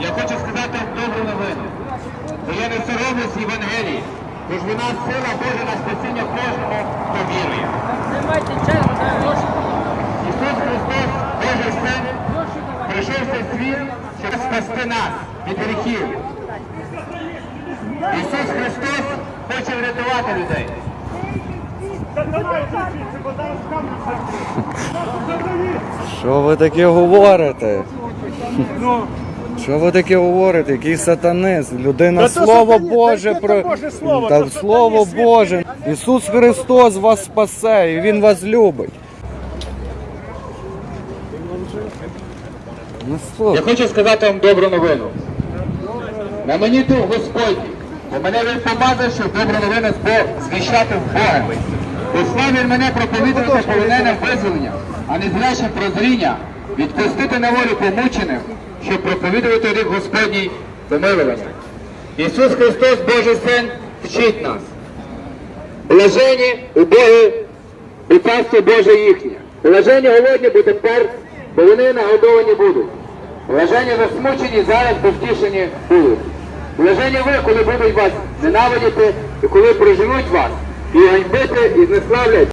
Я хочу сказати добру новину. Бо я не соромлюсь Євангелії, тож вона сила Божа на спасіння кожного, хто вірує. Ісус Христос, Божий Син, прийшов цей світ, щоб спасти нас від гріхів. Ісус Христос хоче врятувати людей. Що ви таке говорите? Що ви таке говорите? Який сатанист? Людина Та то Слово сатані- Боже та- про Боже Слово, та то Слово сатані Боже. Ісус Христос вас спасе, і Він вас любить. Ну, Я слухай. хочу сказати вам добру новину. На мені дух Господній, бо мене він помазав, щоб добру новину збо- звіщати в Бога. Послав він мене проповідувати полоненим визволення, а не зрячим прозріння, відпустити на волю помучених, щоб проповідувати рік Господній помилування. Ісус Христос, Божий Син, вчить нас. Блажені у царство Боже їхнє. Блажені голодні, бо тепер, бо вони нагодовані будуть. Блажені засмучені, зараз повтішені будуть. Блажені ви, коли будуть вас ненавидіти, і коли проженуть вас, і ганьбити, і знеславлять.